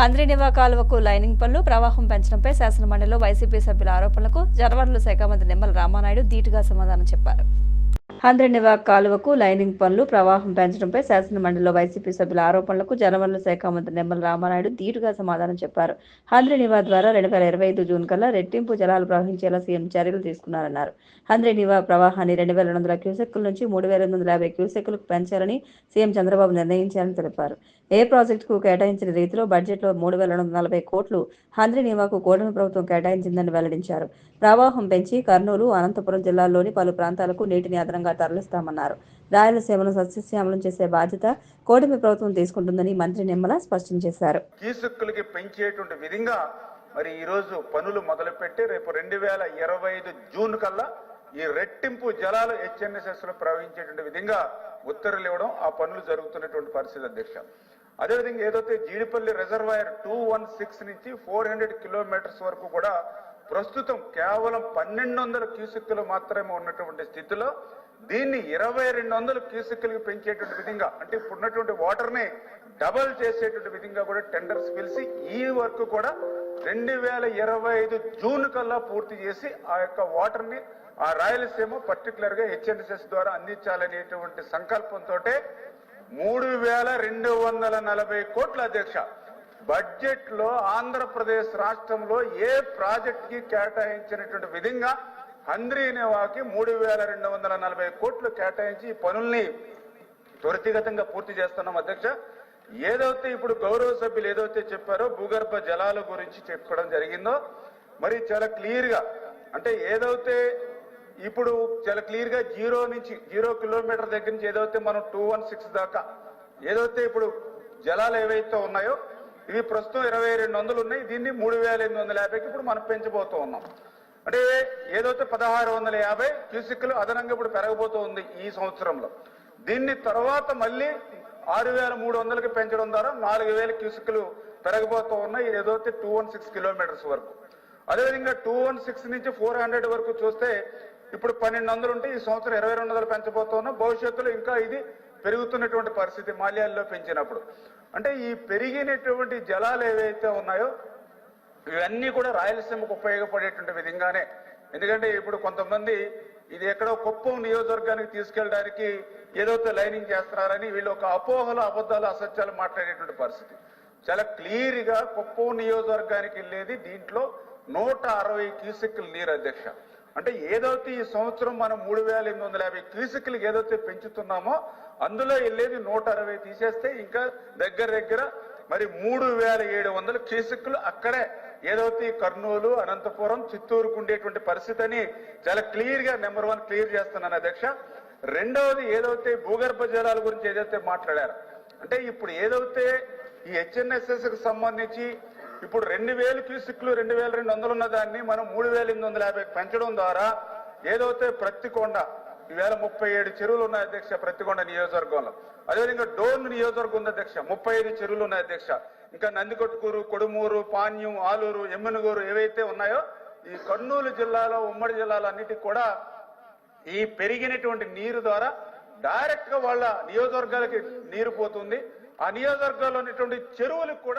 ఆంధ్రీనివా కాలువకు లైనింగ్ పనులు ప్రవాహం పెంచడంపై శాసనమండలిలో వైసీపీ సభ్యుల ఆరోపణలకు జలవనరుల శాఖ మంత్రి నిమ్మల రామానాయుడు ధీటుగా సమాధానం చెప్పారు. ఆంధ్రనివా కాలువకు లైనింగ్ పనులు ప్రవాహం పెంచడంపై శాసనమండలిలో వైసీపీ సభ్యుల ఆరోపణలకు జలవనరుల శాఖ మంత్రి నిమ్మల రామానాయుడు ధీటుగా సమాధానం చెప్పారు. ఆంధ్రనివా ద్వారా రెండు వేల ఇరవై ఐదు జూన్ కల్లా రెట్టింపు జలాలు ప్రవహించేలా సీఎం చర్యలు తీసుకున్నారన్నారు. ఆంధ్రనివా ప్రవాహాన్ని రెండు వేల రెండు వందల క్యూసెక్కుల నుంచి మూడు వేల ఎనిమిది వందల యాభై క్యూసెక్కులకు పెంచాలని సీఎం చంద్రబాబు నిర్ణయించారని తెలిపారు. ఏ ప్రాజెక్టుకు కేటాయించిన రీతిలో బడ్జెట్లో మూడు వేల రెండు వందల నలభై కోట్లు ఆంధ్రనివాకు కూటమి ప్రభుత్వం కేటాయించిందని వెల్లడించారు. ప్రవాహం పెంచి కర్నూలు అనంతపురం జిల్లాల్లోని పలు ప్రాంతాలకు నీటిని అదనంగా తరలిస్తామన్నారు. రాయలసీమను సస్యశ్యామలం చేసే బాధ్యత కూటమి ప్రభుత్వం తీసుకుంటుందని మంత్రి నిమ్మల స్పష్టం చేశారు. కీసుక్కులకి పెంచేటువంటి విధంగా మరి ఈ రోజు పనులు మొదలుపెట్టి రేపు రెండు వేల ఇరవై ఐదు జూన్ కల్లా ఈ రెట్టింపు జలాలు హెచ్ఎన్ఎస్ఎస్లో ప్రవహించేటువంటి విధంగా ఉత్తర్వులు ఇవ్వడం ఆ పనులు జరుగుతున్నటువంటి పరిస్థితి అధ్యక్ష. అదేవిధంగా ఏదైతే Jeedipalli reservoir two one six నుంచి ఫోర్ హండ్రెడ్ కిలోమీటర్స్ వరకు కూడా ప్రస్తుతం కేవలం పన్నెండు వందల క్యూసెక్కులు మాత్రమే ఉన్నటువంటి స్థితిలో దీన్ని ఇరవై రెండు వందల క్యూసెక్కులకి పెంచేటువంటి విధంగా అంటే ఇప్పుడున్నటువంటి వాటర్ని డబల్ చేసేటువంటి విధంగా కూడా టెండర్స్ పిలిచి ఈ వర్క్ కూడా రెండు వేల ఇరవై ఐదు జూన్ కల్లా పూర్తి చేసి ఆ యొక్క వాటర్ని ఆ రాయలసీమ పర్టికులర్గా హెచ్ఎన్ఎస్ఎస్ ద్వారా అందించాలనేటువంటి సంకల్పంతో మూడు వేల రెండు వందల నలభై కోట్ల అధ్యక్ష బడ్జెట్లో ఆంధ్రప్రదేశ్ రాష్ట్రంలో ఏ ప్రాజెక్ట్కి కేటాయించినటువంటి విధంగా హంద్రీనేవాకి మూడు వేల రెండు వందల నలభై కోట్లు కేటాయించి ఈ పనుల్ని త్వరితగతంగా పూర్తి చేస్తున్నాం అధ్యక్ష. ఏదైతే ఇప్పుడు గౌరవ సభ్యులు ఏదైతే చెప్పారో భూగర్భ జలాల గురించి చెప్పడం జరిగిందో మరి చాలా క్లియర్గా అంటే ఏదైతే ఇప్పుడు చాలా క్లియర్గా జీరో నుంచి జీరో కిలోమీటర్ దగ్గర నుంచి ఏదైతే మనం టూ వన్ సిక్స్ దాకా ఏదైతే ఇప్పుడు జలాలు ఏవైతే ఉన్నాయో ఇవి ప్రస్తుతం ఇరవై రెండు వందలు ఉన్నాయి. దీన్ని మూడు వేల ఎనిమిది వందల యాభైకి ఇప్పుడు మనం పెంచబోతూ ఉన్నాం. అంటే ఏదైతే పదహారు వందల యాభై క్యూసిక్లు అదనంగా ఇప్పుడు పెరగబోతూ ఉంది ఈ సంవత్సరంలో. దీన్ని తర్వాత మళ్ళీ ఆరు వేల మూడు వందలకి పెంచడం ద్వారా నాలుగు వేల క్యూసిక్లు పెరగబోతూ ఉన్నాయి. ఏదైతే టూ వన్ సిక్స్ కిలోమీటర్స్ వరకు. అదేవిధంగా టూ వన్ సిక్స్ నుంచి ఫోర్ హండ్రెడ్ వరకు చూస్తే ఇప్పుడు పన్నెండు వందలు ఉంటే ఈ సంవత్సరం ఇరవై రెండు వందలు పెంచబోతున్నాం భవిష్యత్తులో ఇంకా ఇది పెరుగుతున్నటువంటి పరిస్థితి మాల్యాల్లో పెంచినప్పుడు. అంటే ఈ పెరిగినటువంటి జలాలు ఏవైతే ఉన్నాయో ఇవన్నీ కూడా రాయలసీమకు ఉపయోగపడేటువంటి విధంగానే. ఎందుకంటే ఇప్పుడు కొంతమంది ఇది ఎక్కడో కుప్పం నియోజకవర్గానికి తీసుకెళ్ళడానికి ఏదైతే లైనింగ్ చేస్తున్నారని వీళ్ళు ఒక అపోహలు అబద్ధాలు అసత్యాలు మాట్లాడేటువంటి పరిస్థితి. చాలా క్లియర్గా కుప్పం నియోజకవర్గానికి వెళ్ళేది దీంట్లో నూట అరవై క్యూసెక్ల నీరు అధ్యక్ష అంటే ఏదైతే ఈ సంవత్సరం మనం మూడు వేల ఎనిమిది వందల యాభై క్యూసెక్లు ఏదైతే పెంచుతున్నామో అందులో వెళ్ళేది నూట అరవై తీసేస్తే ఇంకా దగ్గర దగ్గర మరి మూడు వేల ఏడు వందల క్యూసెక్లు అక్కడే ఏదైతే కర్నూలు అనంతపురం చిత్తూరుకు ఉండేటువంటి పరిస్థితి అని చాలా క్లియర్గా నెంబర్ వన్ క్లియర్ చేస్తున్నాను అధ్యక్ష. రెండవది ఏదైతే భూగర్భ జలాల గురించి ఏదైతే మాట్లాడారు అంటే ఇప్పుడు ఏదైతే ఈ హెచ్ఎన్ఎస్ఎస్కి సంబంధించి ఇప్పుడు రెండు వేలు క్యూసిక్లు రెండు వేల రెండు వందలు ఉన్న దాన్ని మనం మూడు వేల ఎనిమిది వందల యాభై పెంచడం ద్వారా ఏదైతే ప్రతికొండ ఈవేళ ముప్పై ఏడు చెరువులు ఉన్నాయి అధ్యక్ష ప్రతికొండ నియోజకవర్గంలో. అదేవిధంగా డోన్ నియోజకవర్గం ఉంది అధ్యక్ష ముప్పై ఐదు చెరువులు ఉన్నాయి అధ్యక్ష. ఇంకా నందికొట్టుకూరు కొడుమూరు పాణ్యం ఆలూరు ఎమ్మెనుగూరు ఏవైతే ఉన్నాయో ఈ కర్నూలు జిల్లాలో ఉమ్మడి జిల్లాలో అన్నిటికి కూడా ఈ పెరిగినటువంటి నీరు ద్వారా డైరెక్ట్గా వాళ్ళ నియోజకవర్గాలకి నీరు పోతుంది. ఆ నియోజకవర్గాల్లో ఉన్నటువంటి చెరువులకు కూడా